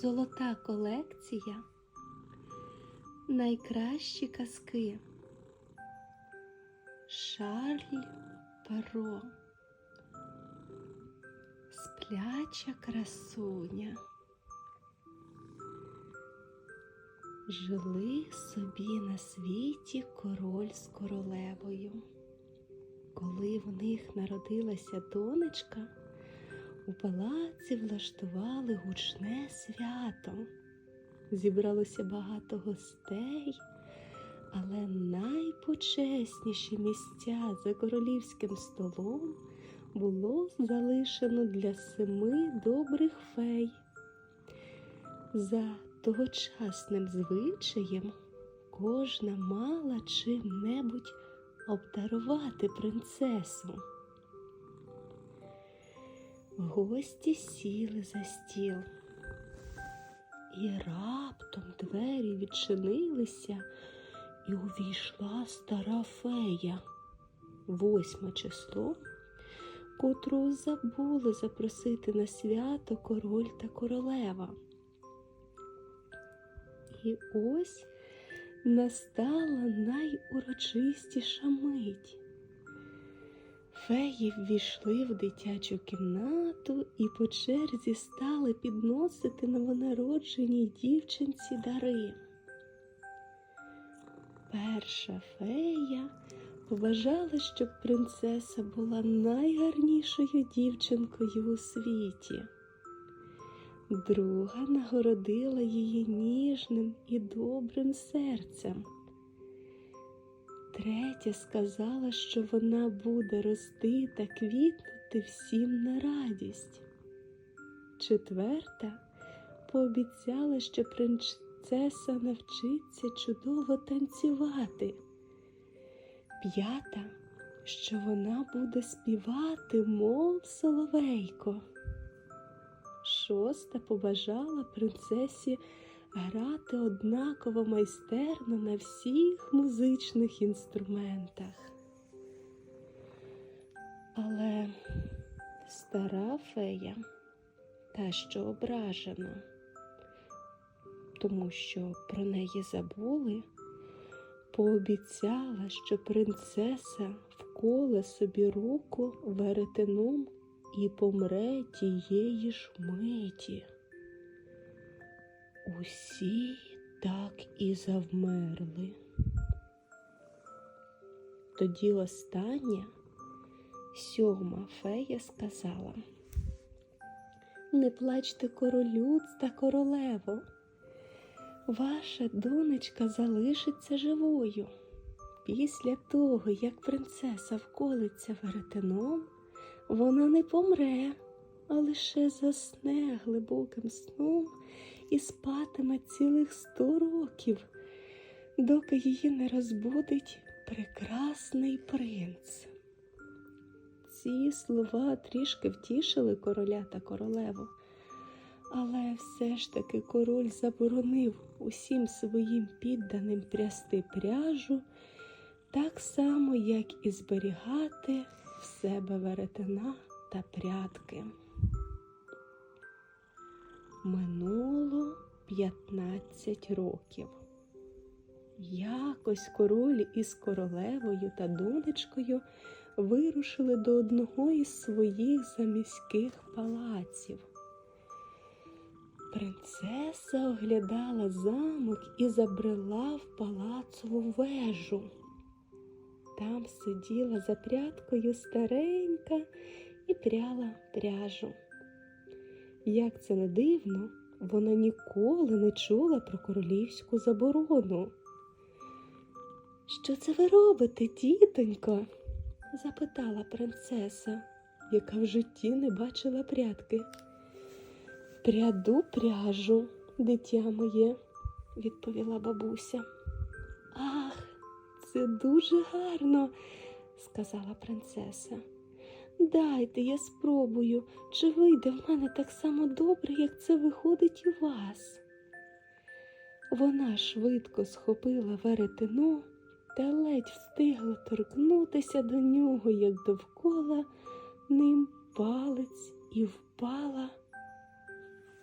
Золота колекція. Найкращі казки. Шарль Перо. Спляча красуня. Жили собі на світі король з королевою. Коли в них народилася донечка, у палаці влаштували гучне свято. Зібралося багато гостей, але найпочесніші місця за королівським столом було залишено для семи добрих фей. За тогочасним звичаєм кожна мала чим-небудь обдарувати принцесу. Гості сіли за стіл, і раптом двері відчинилися, і увійшла стара фея, восьме число, котру забули запросити на свято король та королева. І ось настала найурочистіша мить. Феї ввійшли в дитячу кімнату і по черзі стали підносити новонародженій дівчинці дари. Перша фея побажала, щоб принцеса була найгарнішою дівчинкою у світі. Друга нагородила її ніжним і добрим серцем. Третя сказала, що вона буде рости та квітнути всім на радість. Четверта пообіцяла, що принцеса навчиться чудово танцювати. П'ята, що вона буде співати, мов соловейко. Шоста побажала принцесі грати однаково майстерно на всіх музичних інструментах. Але стара фея, та що ображена, тому що про неї забули, пообіцяла, що принцеса вколе собі руку веретеном і помре тієї ж миті. Усі так і завмерли. Тоді остання, сьома фея сказала Не плачте королю та королево, ваша донечка залишиться живою. Після того, як принцеса вколиться веретеном, вона не помре, а лише засне глибоким сном і спатиме цілих сто років, доки її не розбудить прекрасний принц. Ці слова трішки втішили короля та королеву, але все ж таки король заборонив усім своїм підданим прясти пряжу, так само, як і зберігати в себе веретена та прядки. Минуло 15 років. Якось король із королевою та донечкою вирушили до одного із своїх заміських палаців. Принцеса оглядала замок і забрела в палацову вежу. Там сиділа за прядкою старенька і пряла пряжу. Як це не дивно, вона ніколи не чула про королівську заборону. Що це ви робите, тітонько? запитала принцеса, яка в житті не бачила прядки. Пряду пряжу, дитя моє, відповіла бабуся. Ах, це дуже гарно, сказала принцеса. Дайте, я спробую, чи вийде в мене так само добре, як це виходить у вас. Вона швидко схопила веретено та ледь встигла торкнутися до нього, як довкола ним палець і впала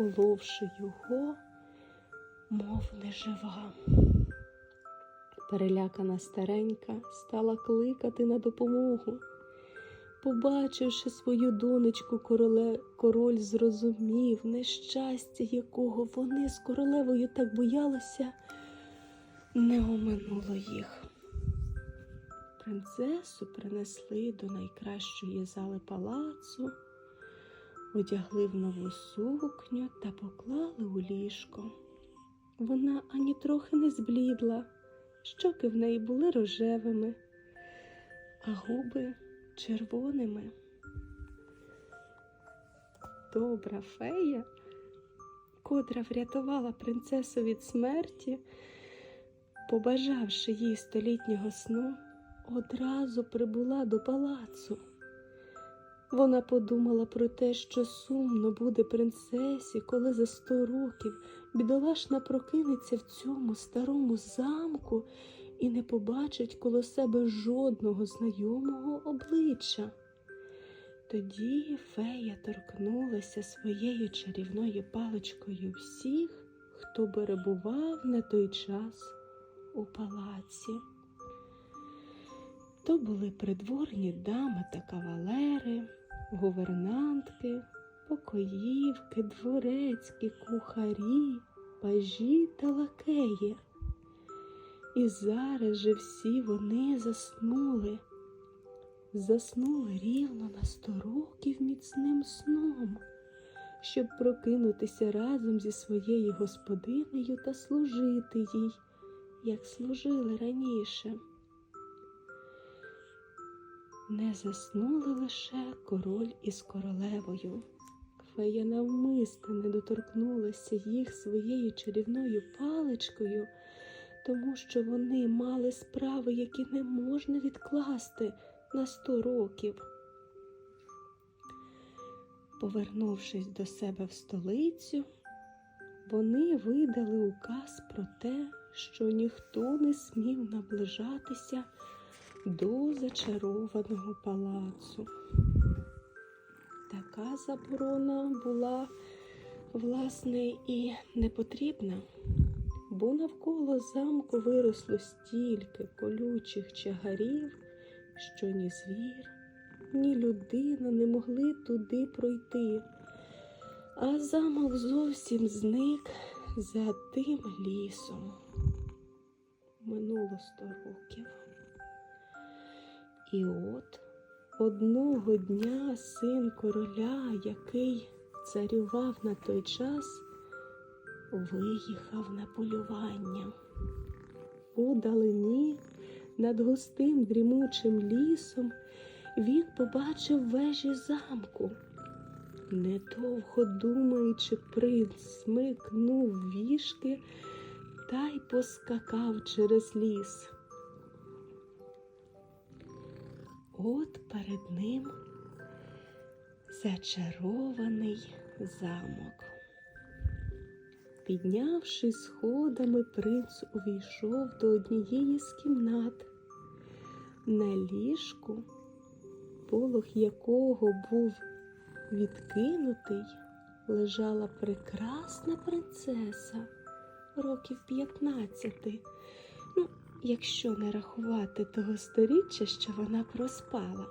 обколовши його, мов нежива. Перелякана старенька стала кликати на допомогу. Побачивши свою донечку, короле, король зрозумів нещастя, якого вони з королевою так боялися, не оминуло їх. Принцесу принесли до найкращої зали палацу, одягли в нову сукню та поклали у ліжко. Вона ані трохи не зблідла, щоки в неї були рожевими, а губи червоними. Добра фея, котра врятувала принцесу від смерті, побажавши їй столітнього сну, одразу прибула до палацу. Вона подумала про те, що сумно буде принцесі, коли за сто років бідолашна прокинеться в цьому старому замку і не побачить коло себе жодного знайомого обличчя. Тоді фея торкнулася своєю чарівною паличкою всіх, хто перебував на той час у палаці. То були придворні дами та кавалери, гувернантки, покоївки, дворецькі, кухарі, пажі та лакеї. І зараз же всі вони заснули, заснули рівно на сто років міцним сном, щоб прокинутися разом зі своєю господинею та служити їй, як служили раніше. Не заснули лише король із королевою. Фея навмисне не доторкнулася їх своєю чарівною паличкою, тому що вони мали справи, які не можна відкласти на сто років. Повернувшись до себе в столицю, вони видали указ про те, що ніхто не смів наближатися до зачарованого палацу. Така заборона була, власне, і не потрібна, бо навколо замку виросло стільки колючих чагарів, що ні звір, ні людина не могли туди пройти, а замок зовсім зник за тим лісом. Минуло сто років. І от одного дня син короля, який царював на той час, виїхав на полювання. У далині над густим дрімучим лісом він побачив вежі замку. Недовго думаючи, принц смикнув вішки та й поскакав через ліс. От перед ним зачарований замок. Піднявшись сходами, принц увійшов до однієї з кімнат, на ліжку, полог якого був відкинутий, лежала прекрасна принцеса років п'ятнадцяти. Ну, якщо не рахувати того сторіччя, що вона проспала.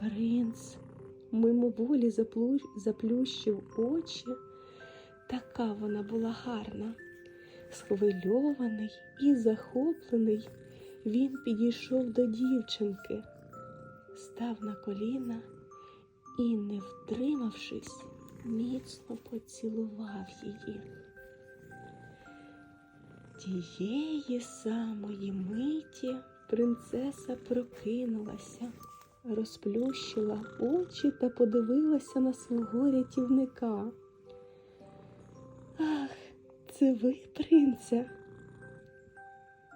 Принц мимоволі заплющив очі, така вона була гарна. Схвильований і захоплений, він підійшов до дівчинки, став на коліна і, не втримавшись, міцно поцілував її. Тієї самої миті принцеса прокинулася, розплющила очі та подивилася на свого рятівника. Це ви, принце,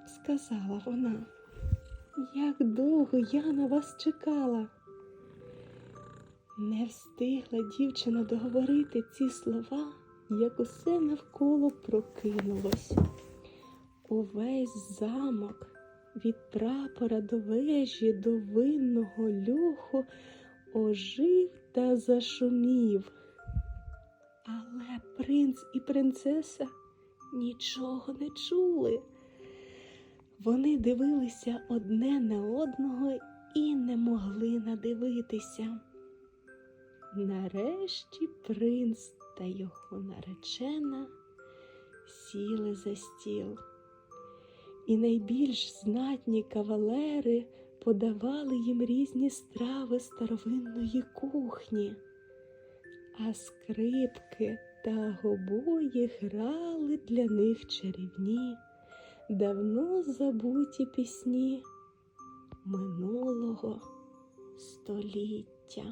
сказала вона. Як довго я на вас чекала. Не встигла дівчина договорити ці слова, як усе навколо прокинулось. Увесь замок від прапора до вежі до винного льоху ожив та зашумів. Але принц і принцеса нічого не чули. Вони дивилися одне на одного і не могли надивитися. Нарешті принц та його наречена сіли за стіл, і найбільш знатні кавалери подавали їм різні страви старовинної кухні, а скрипки та гобої грали для них чарівні, давно забуті пісні минулого століття.